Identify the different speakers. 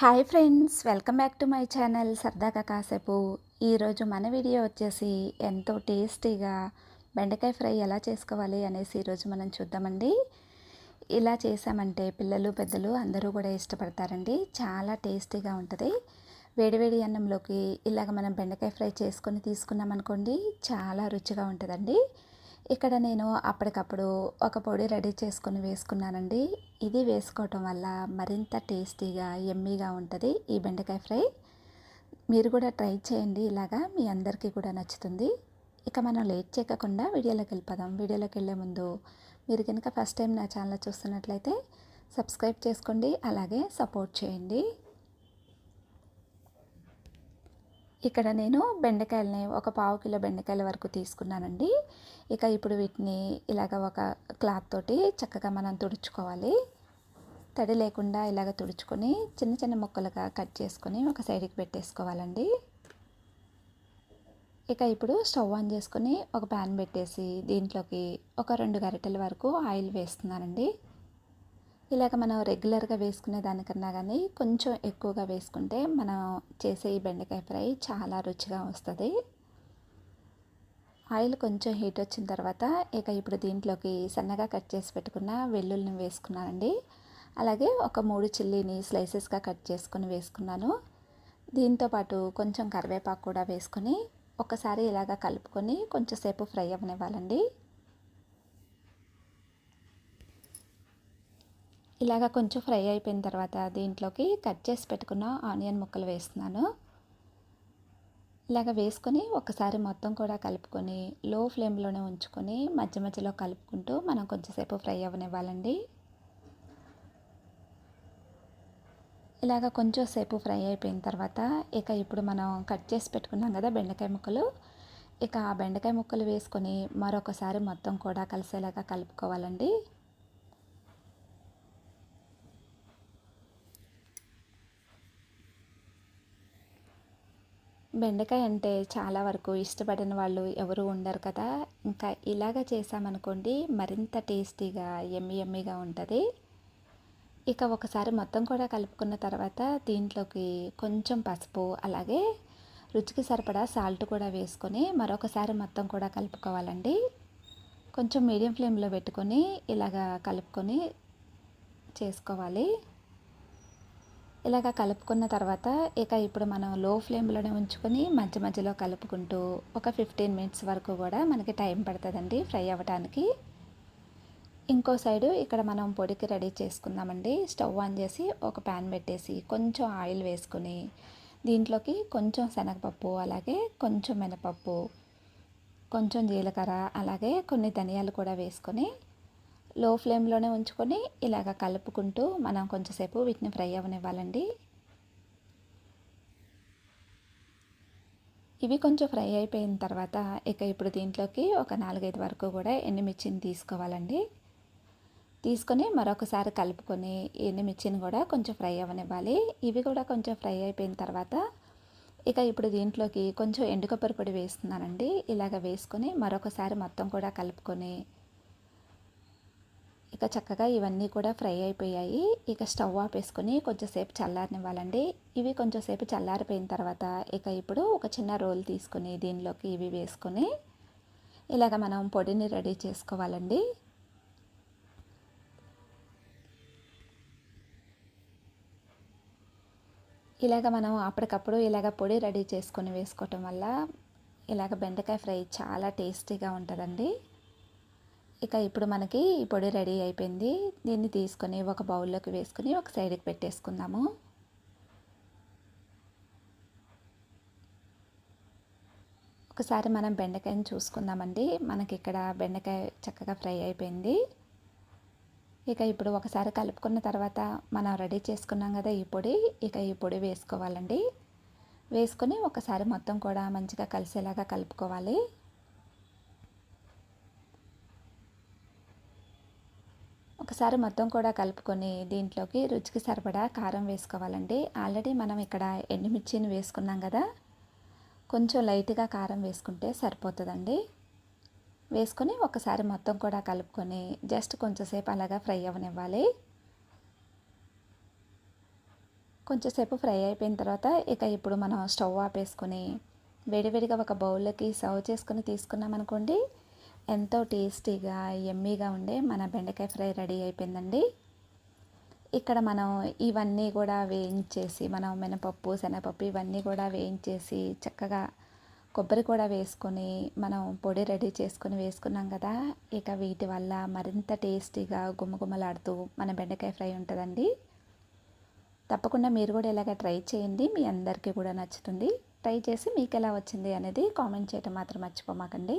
Speaker 1: Hi friends welcome back to my channel సరదాగా కాసేపు. ఈరోజు మన వీడియో వచ్చేసి ఎంతో టేస్టీగా బెండకాయ ఫ్రై ఎలా చేసుకోవాలి అనేసి ఈరోజు మనం చూద్దామండి. ఇలా చేసామంటే పిల్లలు పెద్దలు అందరూ కూడా ఇష్టపడతారండి. చాలా టేస్టీగా ఉంటుంది. వేడివేడి అన్నంలోకి ఇలాగ మనం బెండకాయ ఫ్రై చేసుకొని తీసుకున్నాం అనుకోండి చాలా రుచిగా ఉంటుందండి. ఇక్కడ నేను అప్పటికప్పుడు ఒక పొడి రెడీ చేసుకొని వేసుకున్నానండి. ఇది వేసుకోవటం వల్ల మరింత టేస్టీగా ఎమ్మీగా ఉంటుంది ఈ బెండకాయ ఫ్రై. మీరు కూడా ట్రై చేయండి. ఇలాగా మీ అందరికీ కూడా నచ్చుతుంది. ఇక మనం లేట్ చేయకుండా వీడియోలోకి వెళ్ళిపోదాం. వీడియోలోకి వెళ్ళే ముందు మీరు కనుక ఫస్ట్ టైం నా ఛానల్ చూస్తున్నట్లయితే సబ్స్క్రైబ్ చేసుకోండి. అలాగే సపోర్ట్ చేయండి. ఇక్కడ నేను బెండకాయలని ఒక పావు కిలో బెండకాయల వరకు తీసుకున్నానండి. ఇక ఇప్పుడు వీటిని ఇలాగ ఒక క్లాత్ తోటి చక్కగా మనం తుడుచుకోవాలి. తడి లేకుండా ఇలాగ తుడుచుకొని చిన్న చిన్న ముక్కలుగా కట్ చేసుకొని ఒక సైడ్కి పెట్టేసుకోవాలండి. ఇక ఇప్పుడు స్టవ్ ఆన్ చేసుకొని ఒక ప్యాన్ పెట్టేసి దీంట్లోకి ఒక రెండు గరిటెల వరకు ఆయిల్ వేస్తున్నానండి. ఇలాగ మనం రెగ్యులర్గా వేసుకునే దానికన్నా కానీ కొంచెం ఎక్కువగా వేసుకుంటే మనం చేసే ఈ బెండకాయ ఫ్రై చాలా రుచిగా వస్తుంది. ఆయిల్ కొంచెం హీట్ వచ్చిన తర్వాత ఇక ఇప్పుడు దీంట్లోకి సన్నగా కట్ చేసి పెట్టుకున్న వెల్లుల్లిని వేసుకున్నానండి. అలాగే ఒక మూడు చిల్లీని స్లైసెస్గా కట్ చేసుకుని వేసుకున్నాను. దీంతోపాటు కొంచెం కరివేపాకు కూడా వేసుకొని ఒకసారి ఇలాగ కలుపుకొని కొంచెంసేపు ఫ్రై అవ్వనివ్వాలండి. ఇలాగ కొంచెం ఫ్రై అయిపోయిన తర్వాత దీంట్లోకి కట్ చేసి పెట్టుకున్న ఆనియన్ ముక్కలు వేస్తున్నాను. ఇలాగ వేసుకొని ఒకసారి మొత్తం కూడా కలుపుకొని లో ఫ్లేమ్లోనే ఉంచుకొని మధ్య మధ్యలో కలుపుకుంటూ మనం కొంచెంసేపు ఫ్రై అవ్వనివ్వాలండి ఇలాగ కొంచెం సేపు ఫ్రై అయిపోయిన తర్వాత ఇక ఇప్పుడు మనం కట్ చేసి పెట్టుకున్నాం కదా బెండకాయ ముక్కలు ఇక ఆ బెండకాయ ముక్కలు వేసుకొని మరొకసారి మొత్తం కూడా కలిసేలాగా కలుపుకోవాలండి. బెండకాయ అంటే చాలా వరకు ఇష్టపడిన వాళ్ళు ఎవరు ఉండరు కదా. ఇంకా ఇలాగ చేసామనుకోండి మరింత టేస్టీగా ఎమ్మి ఎమ్మిగా ఉంటుంది. ఇక ఒకసారి మొత్తం కూడా కలుపుకున్న తర్వాత దీంట్లోకి కొంచెం పసుపు అలాగే రుచికి సరిపడా సాల్ట్ కూడా వేసుకొని మరొకసారి మొత్తం కూడా కలుపుకోవాలండి. కొంచెం మీడియం ఫ్లేమ్లో పెట్టుకొని ఇలాగ కలుపుకొని చేసుకోవాలి. ఇలాగ కలుపుకున్న తర్వాత ఇక ఇప్పుడు మనం లో ఫ్లేమ్లోనే ఉంచుకొని మధ్య మధ్యలో కలుపుకుంటూ ఒక ఫిఫ్టీన్ మినిట్స్ వరకు కూడా మనకి టైం పడుతుందండి ఫ్రై అవ్వడానికి ఇంకో సైడు ఇక్కడ మనం పొడికి రెడీ చేసుకుందామండి. స్టవ్ ఆన్ చేసి ఒక ప్యాన్ పెట్టేసి కొంచెం ఆయిల్ వేసుకొని దీంట్లోకి కొంచెం శనగపప్పు అలాగే కొంచెం మినపప్పు కొంచెం జీలకర్ర అలాగే కొన్ని ధనియాలు కూడా వేసుకొని లో ఫ్లేమ్లోనే ఉంచుకొని ఇలాగ కలుపుకుంటూ మనం కొంచెంసేపు వీటిని ఫ్రై అవ్వనివ్వాలండి ఇవి కొంచెం ఫ్రై అయిపోయిన తర్వాత ఇక ఇప్పుడు దీంట్లోకి ఒక నాలుగైదు వరకు కూడా ఎండుమిర్చిని తీసుకోవాలండి. తీసుకొని మరొకసారి కలుపుకొని ఎండుమిర్చిని కూడా కొంచెం ఫ్రై అవ్వనివ్వాలి ఇవి కూడా కొంచెం ఫ్రై అయిపోయిన తర్వాత ఇక ఇప్పుడు దీంట్లోకి కొంచెం ఎండుకొబ్బరి పొడి వేస్తున్నానండి. ఇలాగ వేసుకొని మరొకసారి మొత్తం కూడా కలుపుకొని ఇక చక్కగా ఇవన్నీ కూడా ఫ్రై అయిపోయాయి. ఇక స్టవ్ ఆపేసుకొని కొంచెంసేపు చల్లారనివ్వాలండి. ఇవి కొంచెంసేపు చల్లారిపోయిన తర్వాత ఇక ఇప్పుడు ఒక చిన్న రోల్ తీసుకొని దీనిలోకి ఇవి వేసుకొని ఇలాగ మనం పొడిని రెడీ చేసుకోవాలండి. ఇలాగ మనం అప్పటికప్పుడు ఇలాగ పొడి రెడీ చేసుకొని వేసుకోవటం వల్ల ఇలాగ బెండకాయ ఫ్రై చాలా టేస్టీగా ఉంటుందండి. ఇక ఇప్పుడు మనకి ఈ పొడి రెడీ అయిపోయింది. దీన్ని తీసుకొని ఒక బౌల్లోకి వేసుకొని ఒక సైడ్కి పెట్టేసుకుందాము. ఒకసారి మనం బెండకాయని చూసుకుందామండి. మనకి ఇక్కడ బెండకాయ చక్కగా ఫ్రై అయిపోయింది. ఇక ఇప్పుడు ఒకసారి కలుపుకున్న తర్వాత మనం రెడీ చేసుకున్నాం కదా ఈ పొడి ఇక ఈ పొడి వేసుకోవాలండి. వేసుకొని ఒకసారి మొత్తం కూడా మంచిగా కలిసేలాగా కలుపుకోవాలి. ఒకసారి మొత్తం కూడా కలుపుకొని దీంట్లోకి రుచికి సరిపడా కారం వేసుకోవాలండి. ఆల్రెడీ మనం ఇక్కడ ఎండుమిర్చిని వేసుకున్నాం కదా. కొంచెం లైట్గా కారం వేసుకుంటే సరిపోతుందండి. వేసుకొని ఒకసారి మొత్తం కూడా కలుపుకొని జస్ట్ కొంచెంసేపు అలాగా ఫ్రై అవనివ్వాలి కొంచెంసేపు ఫ్రై అయిపోయిన తర్వాత ఇక ఇప్పుడు మనం స్టవ్ ఆపేసుకొని వేడివేడిగా ఒక బౌల్లోకి సర్వ్ చేసుకొని తీసుకున్నాం అనుకోండి ఎంతో టేస్టీగా ఎమ్మీగా ఉండే మన బెండకాయ ఫ్రై రెడీ అయిపోయిందండి. ఇక్కడ మనం ఇవన్నీ కూడా వేయించేసి మనం మినపప్పు శనగపప్పు ఇవన్నీ కూడా వేయించేసి చక్కగా కొబ్బరి కూడా వేసుకొని మనం పొడి రెడీ చేసుకొని వేసుకున్నాం కదా ఇక వీటి వల్ల మరింత టేస్టీగా గుమ్మగుమ్మలాడుతూ మన బెండకాయ ఫ్రై ఉంటుందండి. తప్పకుండా మీరు కూడా ఇలాగ ట్రై చేయండి మీ అందరికీ కూడా నచ్చుతుంది. ట్రై చేసి మీకు ఎలా వచ్చింది అనేది కామెంట్ చేయటం మాత్రం మర్చిపోమాకండి.